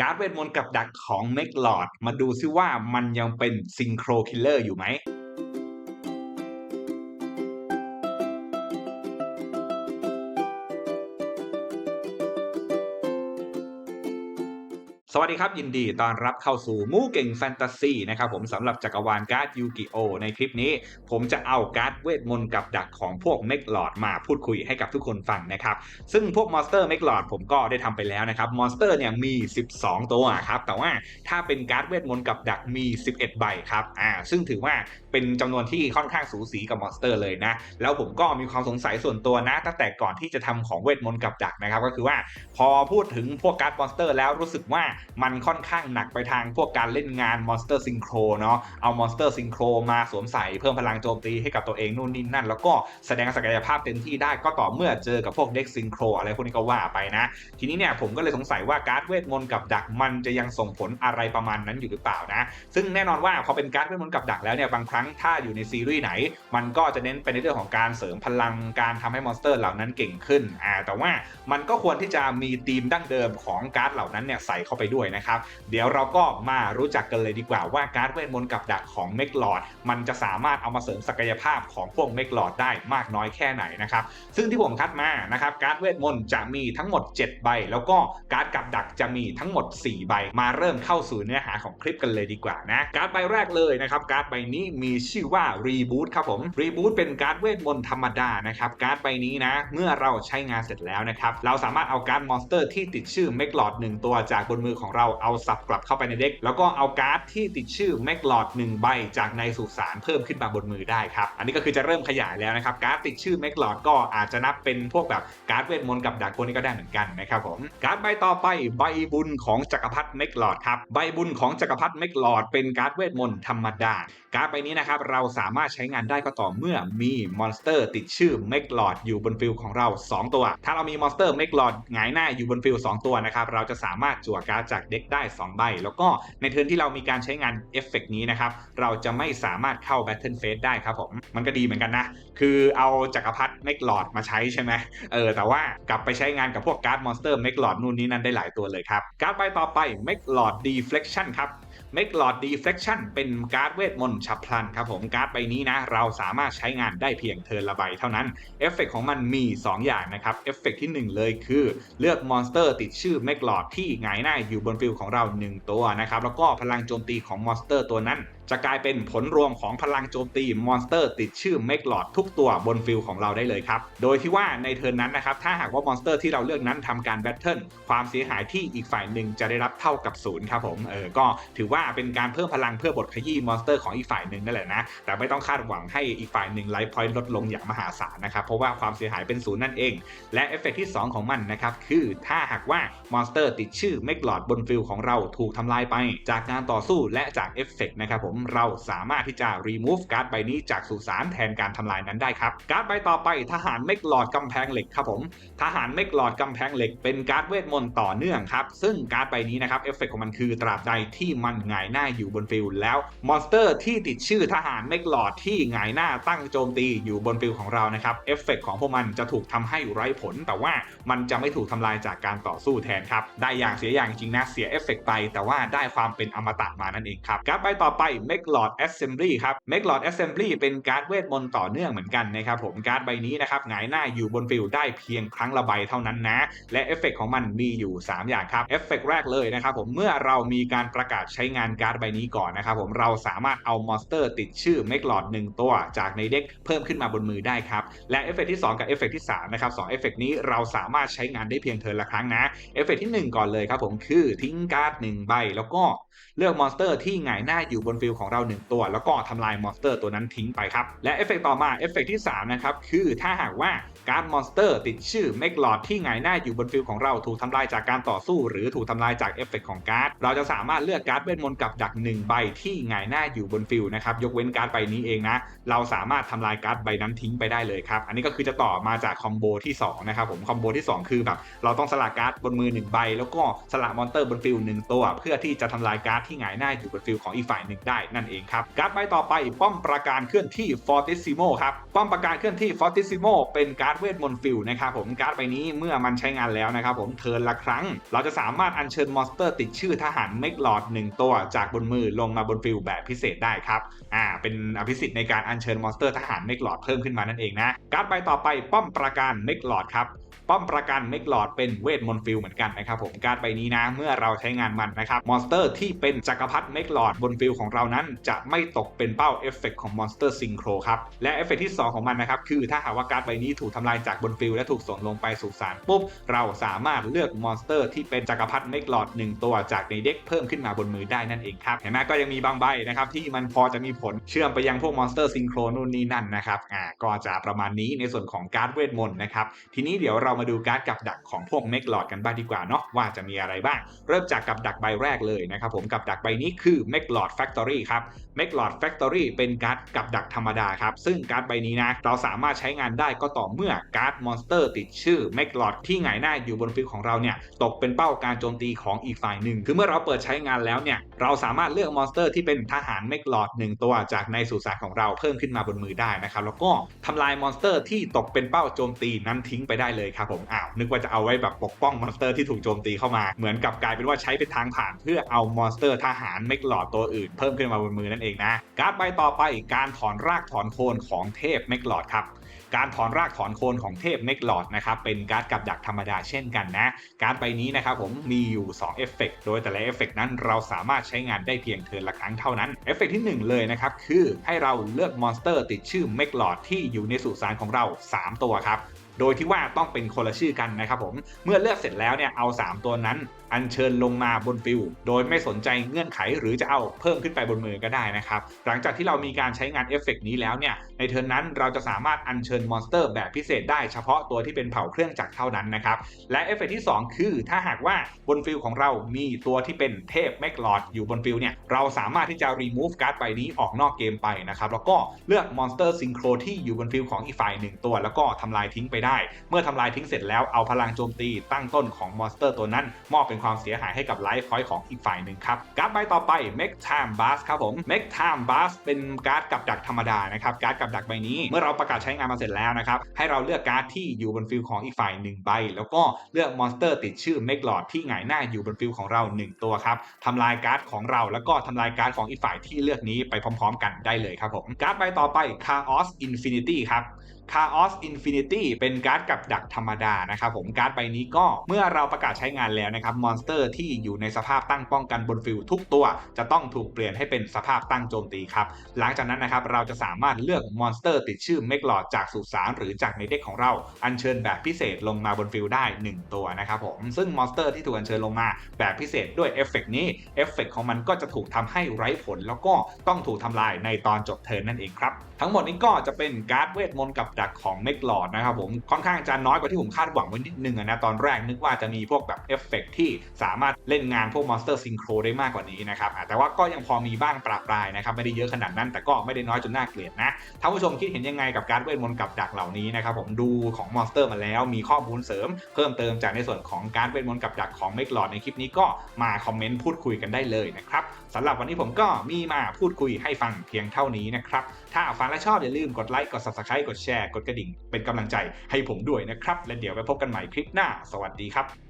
การ์ดเวทมนต์กับดักของเมกลอดมาดูซิว่ามันยังเป็นซิงโครคิลเลอร์อยู่ไหม วัสดีครับ ยินดีต้อนรับเข้าสู่มูเก่งแฟนตาซีนะครับผมสำหรับจักรวาลการ์ดยูกิโอในคลิปนี้ ผมจะเอาการ์ดเวทมนต์กับดักของพวกเมกหลอดมาพูดคุยให้กับทุกคนฟังนะครับ ซึ่งพวกมอนสเตอร์เมกหลอดผมก็ได้ทำไปแล้วนะครับมอนสเตอร์เนี่ยมี 12 ตัวครับ แต่ว่าถ้าเป็นการ์ดเวทมนต์กับดักมี 11 ใบครับอ่าซึ่งถือว่าเป็นจำนวนที่ค่อนข้างสูสีกับมอนสเตอร์เลยนะ แล้วผมก็มีความสงสัยส่วนตัวนะตั้งแต่ก่อนที่จะทำของเวทมนต์กับดักนะครับก็คือว่าพอพูดถึงพวกการ์ดมอนสเตอร์แล้วรู้สึกว่ามันค่อนข้างหนักไปทางพวกการเล่นงานมอนสเตอร์ซิงโครเนาะเอามอนสเตอร์ซิงโครมาสวมใส่เพิ่มพลังโจมตีให้กับตัวเองนู่นนี่นั่น แล้วก็แสดงศักยภาพเต็มที่ได้ก็ต่อเมื่อเจอกับพวกเด็กซิงโครอะไรพวกนี้ก็ว่าไปนะ ทีนี้เนี่ยผมก็เลยสงสัยว่าการ์ดเวทมนต์กับดักมันจะยังส่งผลอะไรประมาณนั้นอยู่หรือเปล่านะ ซึ่งแน่นอนว่าพอเป็นการ์ดเวทมนต์กับดักแล้วเนี่ยบางครั้งถ้าอยู่ในซีรีส์ไหน มันก็จะเน้นไปในเรื่องของการเสริมพลังการทำให้มอนสเตอร์เหล่านั้นเก่งขึ้นอ่าแต่ว่ามันก็ควรที่จะมีธีมดั้งเดิมของการ์ดเหล่านั้นเนี่ยใส่เข้าไปด้วยนะครับ เดี๋ยวเราก็มารู้จักกันเลยดีกว่าว่าการ์ดเวทมนต์กับดักของเมกลอดมันจะสามารถเอามาเสริมศักยภาพของพวกเมกลอดได้มากน้อยแค่ไหนนะครับ ซึ่งที่ผมคัดมานะครับการ์ดเวทมนต์จะมีทั้งหมด 7 ใบ แล้วก็การ์ดกับดักจะมีทั้งหมด 4 ใบ มาเริ่มเข้าสู่เนื้อหาของคลิปกันเลยดีกว่านะการ์ดใบแรกเลยนะครับการ์ดใบนี้มีชื่อว่า Reboot ครับผม Reboot เป็นการ์ดเวทมนต์ธรรมดานะครับการ์ดใบนี้นะเมื่อเราใช้งานเสร็จแล้วนะครับเราสามารถเอาการ์ดมอนสเตอร์ที่ติดชื่อเมกลอดหนึ่งตัวจากบนมือของเราเอาสับกลับเข้าไปในเด็ก แล้วก็เอาการ์ดที่ติดชื่อเมกลอดหนึ่งใบจากในสุสานเพิ่มขึ้นมาบนมือได้ครับ อันนี้ก็คือจะเริ่มขยายแล้วนะครับการ์ดติดชื่อเมกลอดก็อาจจะนับเป็นพวกแบบการ์ดเวทมนต์กับดักพวกนี้ก็ได้เหมือนกันนะครับผมการ์ดใบต่อไปใบบุญของจักรพรรดิเมกลอดครับใบบุญของจักรพรรดิเมกลอดเป็นการ์ดเวทมนต์ธรรมดา การ์ดใบนี้นะครับเราสามารถใช้งานได้ก็ต่อเมื่อมีมอนสเตอร์ติดชื่อเมกลอดอยู่บนฟิลของเรา 2 ตัว ถ้าเรามีมอนสเตอร์เมกลอดหงายหน้าอยู่บนฟิล2ตัวนะครับเราจะสามารถจั่วการ์ดจากเด็กได้ 2 ใบ แล้วก็ในเทิร์นที่เรามีการใช้งานเอฟเฟกนี้นะครับ เราจะไม่สามารถเข้า Battle Phase ได้ครับผม มันก็ดีเหมือนกันนะ คือเอาจักรพรรดิเมกลอดมาใช้ใช่ไหมเออ แต่ว่ากลับไปใช้งานกับพวกการ์ดมอนสเตอร์เมกลอดนู่นนี่นั่นได้หลายตัวเลยครับ การ์ดใบต่อไปเมกลอดดีเฟล็กชันครับ เมกหลอดดีเฟลชันเป็นการ์ดเวทมนต์ฉับพลันครับผมการ์ดใบนี้นะเราสามารถใช้งานได้เพียงเทิร์นละใบเท่านั้นเอฟเฟกของมันมี 2 อย่างนะครับเอฟเฟกที่ 1 เลยคือ เลือกมอนสเตอร์ติดชื่อเมกหลอดที่หงายหน้าอยู่บนฟิลของเรา 1 ตัวนะครับแล้วก็พลังโจมตีของมอนสเตอร์ตัวนั้น จะกลายเป็นผลรวมของพลังโจมตีมอนสเตอร์ติดชื่อเมกหลอดทุกตัวบนฟิลของเราได้เลยครับ โดยที่ว่าในเทิร์นนั้นนะครับถ้าหากว่ามอนสเตอร์ที่เราเลือกนั้นทำการแบทเทิลความเสียหายที่อีกฝ่ายหนึ่งจะได้รับเท่ากับศูนย์ครับผมเออก็ถือว่าเป็นการเพิ่มพลังเพื่อบทขยี้มอนสเตอร์ของอีกฝ่ายหนึ่งนั่นแหละนะ แต่ไม่ต้องคาดหวังให้อีกฝ่ายหนึ่งไลฟ์พอยต์ลดลงอย่างมหาศาลนะครับเพราะว่าความเสียหายเป็นศูนย์นั่นเอง และเอฟเฟกต์ที่ 2 ของมันนะครับคือถ้าหากว่ามอนสเตอร์ติดชื่อเมกลอดบนฟิลของเราถูกทำลายไป จากการต่อสู้และจากเอฟเฟกนะครับผมเราสามารถที่จะ remove การ์ดใบนี้จากสุสานแทนการทำลายนั้นได้ครับ การ์ดใบต่อไปทหารเมกหลอดกำแพงเหล็กครับผม ทหารเมกหลอดกำแพงเหล็กเป็นการ์ดเวทมนต์ต่อเนื่องครับ ซึ่งการ์ดใบนี้นะครับเอฟเฟกต์ของมันคือตราบใดที่มันหงายหน้าอยู่บนฟิลแล้วมอนสเตอร์ที่ติดชื่อทหารเมกหลอดที่หงายหน้าตั้งโจมตีอยู่บนฟิลของเรานะครับเอฟเฟกต์ของพวกมันจะถูกทำให้ไร้ผล แต่ว่ามันจะไม่ถูกทำลายจากการต่อสู้แทนครับได้อย่างเสียอย่างจริงนะเสียเอฟเฟกต์ไป แต่ว่าได้ความเป็นอมตะมานั่นเองครับการ์ดใบต่อไปเมกลอดแอสเซมบลีครับเมกลอดแอสเซมบลีเป็นการ์ดเวทมนต์ต่อเนื่องเหมือนกันนะครับผมการ์ดใบนี้นะครับหงายหน้าอยู่บนฟิลได้เพียงครั้งละใบเท่านั้นนะ และเอฟเฟกต์ของมันมีอยู่ 3 อย่างครับเอฟเฟกต์แรกเลยนะครับผมเมื่อเรามีการประกาศใช้งานการ์ดใบนี้ก่อนนะครับผมเราสามารถเอามอนสเตอร์ติดชื่อเมกลอด1ตัวจากในเด็กเพิ่มขึ้นมาบนมือได้ครับและเอฟเฟกต์ที่ 2 กับเอฟเฟกต์ที่3นะครับสองเอฟเฟกต์นี้เราสามารถใช้งานได้เพียงเทิร์นละครั้งนะเอฟเฟกต์ที่ 1 ก่อนเลยครับผมคือทิ้งการ์ด1ใบแล้วก็ เลือกมอนสเตอร์ที่หงายหน้าอยู่บนฟิลของเรา 1 ตัว แล้วก็ทำลายมอนสเตอร์ตัวนั้นทิ้งไปครับ และเอฟเฟกต่อมาเอฟเฟกที่3นะครับคือถ้าหากว่า การ์ดมอนสเตอร์ติดชื่อเมกหลอดที่หงายหน้าอยู่บนฟิลของเราถูกทำลายจากการต่อสู้ หรือถูกทำลายจากเอฟเฟกของการ์ดเราจะสามารถเลือกการ์ดเวทมนต์กับดัก1ใบที่หงายหน้าอยู่บนฟิลนะครับยกเว้นการ์ดใบนี้เองนะเราสามารถทำลายการ์ดใบนั้นทิ้งไปได้เลยครับอันนี้ก็คือจะต่อมาจากคอมโบที่2นะครับผมคอมโบที่ 2 คือแบบเราต้องสละการ์ดบนมือ1ใบ แล้วก็สละมอนสเตอร์บนฟิล1ตัว เพื่อที่จะทำลายการ์ดที่หงายหน้าอยู่บนฟิลของอีกฝ่ายหนึ่งได้นั่นเองครับการ์ดใบต่อไปป้อมประการเคลื่อนที่ Fortissimo ครับป้อมประการเคลื่อนที่ Fortissimo เป็นการ์ดเวทมนต์ฟิลนะครับผมการ์ดใบนี้เมื่อมันใช้งานแล้วนะครับผมเทิร์นละครั้ง เราจะสามารถอัญเชิญมอนสเตอร์ ติดชื่อทหารเมกลอดหนึ่งตัวจากบนมือลงมาบนฟิลแบบพิเศษได้ครับอ่าเป็นอภิสิทธิ์ในการอัญเชิญมอนสเตอร์ทหารเมกลอดเพิ่มขึ้นมานั่นเองนะการ์ดใบต่อไปป้อมประการเมกลอดครับ ป้อมประกันเมกลอดเป็นเวทมนต์ฟิลเหมือนกันนะครับผมการ์ดใบนี้นะเมื่อเราใช้งานมันนะครับมอนสเตอร์ที่เป็นจักรพรรดิเมกลอดบนฟิลของเรานั้นจะไม่ตกเป็นเป้าเอฟเฟกของมอนสเตอร์ซิงโครครับและเอฟเฟกที่ 2 ของมันนะครับคือถ้าหากว่าการ์ดใบนี้ถูกทำลายจากบนฟิลและถูกส่งลงไปสู่สารปุ๊บเราสามารถเลือกมอนสเตอร์ที่เป็นจักรพรรดิเมกลอดหนึ่งตัวจากในเด็กเพิ่มขึ้นมาบนมือได้นั่นเองครับเห็นไหมก็ยังมีบางใบนะครับที่มันพอจะมีผลเชื่อมไปยังพวกมอนสเตอร์ซิงโครนู่นนี่นั่นนะครับอ่าก็จะประมาณนี้ในส่วนของการ์ดเวทมนต์นะครับทีนี้เดี๋ยวเรามาดูการ์ดกับดักของพวกเมกหลอดกันบ้างดีกว่าเนาะว่าจะมีอะไรบ้าง เริ่มจากกับดักใบแรกเลยนะครับผมกับดักใบนี้คือเมกหลอดแฟคทอรี่ครับเมกหลอดแฟคทอรี่เป็นการ์ดกับดักธรรมดาครับ ซึ่งการ์ดใบนี้นะเราสามารถใช้งานได้ก็ต่อเมื่อการ์ดมอนสเตอร์ติดชื่อเมกหลอดที่หงายหน้าอยู่บนฟิลของเราเนี่ยตกเป็นเป้าการโจมตีของอีกฝ่ายหนึ่งคือเมื่อเราเปิดใช้งานแล้วเนี่ยเราสามารถเลือกมอนสเตอร์ที่เป็นทหารเมกหลอดหนึ่งตัวจากในสุสานของเราเพิ่มขึ้นมาบนมือได้นะครับแล้วก็ทำลายมอนสเตอร์ที่ตกเป็นเป้าโจมตีนั้นทิ้งไปได้เลยครับผมอ้าวนึกว่าจะเอาไว้แบบปกป้องมอนสเตอร์ที่ถูกโจมตีเข้ามาเหมือนกับกลายเป็นว่าใช้เป็นทางผ่านเพื่อเอามอนสเตอร์ทหารเมกหลอดตัวอื่นเพิ่มขึ้นมาบนมือนั่นเองนะ การ์ดใบต่อไปการถอนรากถอนโคนของเทพเมกหลอดครับการถอนรากถอนโคนของเทพเมกหลอดนะครับเป็นการ์ดกับดักธรรมดาเช่นกันนะ การ์ดใบนี้นะครับผมมีอยู่2เอฟเฟกต์โดยแต่ละเอฟเฟกต์นั้นเราสามารถใช้งานได้เพียงเทิร์นละครั้งเท่านั้นเอฟเฟกต์ที่ 1 เลยนะครับคือให้เราเลือกมอนสเตอร์ติดชื่อเมกหลอดที่อยู่ในสุสานของเรา 3 ตัวครับ โดยที่ว่าต้องเป็นคนละชื่อกันนะครับผมเมื่อเลือกเสร็จแล้วเนี่ยเอา 3 ตัวนั้นอัญเชิญลงมาบนฟิลโดยไม่สนใจเงื่อนไขหรือจะเอาเพิ่มขึ้นไปบนมือก็ได้นะครับ หลังจากที่เรามีการใช้งานเอฟเฟกต์นี้แล้วเนี่ยในเทิร์นนั้นเราจะสามารถอัญเชิญมอนสเตอร์แบบพิเศษได้เฉพาะตัวที่เป็นเผ่าเครื่องจักรเท่านั้นนะครับและเอฟเฟกต์ที่ 2 คือถ้าหากว่าบนฟิลของเรามีตัวที่เป็นเทพแมกลอดอยู่บนฟิลเนี่ยเราสามารถที่จะ remove การ์ดใบนี้ออกนอกเกมไปนะครับแล้วก็เลือกมอนสเตอร์ซิงโครที่อยู่บนฟิลของอีกฝ่ายหนึ่งตัว แล้วก็ทำลายทิ้งไปได้ เมื่อทำลายทิ้งเสร็จแล้วเอาพลังโจมตีตั้งต้นของมอนสเตอร์ตัวนั้นมอบเป็นความเสียหายให้กับไลฟ์พอยต์ของอีกฝ่ายหนึ่งครับการ์ดใบต่อไป Make Time Bus ครับผม Make Time Bus เป็นการ์ดกับดักธรรมดานะครับการ์ดกับดักใบนี้เมื่อเราประกาศใช้งานมาเสร็จแล้วนะครับให้เราเลือกการ์ดที่อยู่บนฟิลของอีกฝ่ายหนึ่งใบ แล้วก็เลือกมอนสเตอร์ติดชื่อ Make Lord ที่หงายหน้าอยู่บนฟิลของเรา 1 ตัวครับทำลายการ์ดของเราแล้วก็ทำลายการ์ดของอีกฝ่ายที่เลือกนี้ไปพร้อม ๆ กันได้เลยครับผมการ์ดใบต่อไป Chaos Infinity ครับ Chaos Infinity เป็นการ์ดกับดักธรรมดานะครับผมการ์ดใบนี้ก็เมื่อเราประกาศใช้งานแล้วนะครับมอนสเตอร์ที่อยู่ในสภาพตั้งป้องกันบนฟิลทุกตัว จะต้องถูกเปลี่ยนให้เป็นสภาพตั้งโจมตีครับหลังจากนั้นนะครับเราจะสามารถเลือกมอนสเตอร์ติดชื่อเมกลอดจากสุสานหรือจากในเด็กของเราอัญเชิญแบบพิเศษลงมาบนฟิลได้ 1 ตัวนะครับผมซึ่งมอนสเตอร์ที่ถูกอัญเชิญลงมาแบบพิเศษด้วยเอฟเฟกนี้เอฟเฟกของมันก็จะถูกทำให้ไร้ผล แล้วก็ต้องถูกทำลายในตอนจบเทิร์นนั่นเองครับทั้งหมดนี้ก็จะเป็นการ์ดเวทมนต์กับดักของเมกลอดนะครับผมค่อนข้างจะน้อยกว่าที่ผมคาดหวังไว้นิดนึงนะตอนแรกนึกว่าจะมีพวกแบบเอฟเฟกที่สามารถเล่นงานพวกมอนสเตอร์ซิงโครได้มากกว่านี้นะครับแต่ว่าก็ยังพอมีบ้างปราปรายนะครับไม่ได้เยอะขนาดนั้น แต่ก็ไม่ได้น้อยจนน่าเกลียดนะท่านผู้ชมคิดเห็นยังไงกับการ์ดเวทมนต์กับดักเหล่านี้นะครับผมดูของมอนสเตอร์มาแล้วมีข้อมูลเสริม เพิ่มเติมจากในส่วนของการเวทมนต์กับดักของเมกลอดในคลิปนี้ก็มาคอมเมนต์พูดคุยกันได้เลยนะครับสำหรับวันนี้ผมก็มีมาพูดคุยให้ฟังเพียงเท่านี้นะครับถ้าฟังและชอบอย่าลืมกดไลค์ กด subscribe กดแชร์ กดกระดิ่ง เป็นกำลังใจให้ผมด้วยนะครับ และเดี๋ยวไปพบกันใหม่คลิปหน้า สวัสดีครับ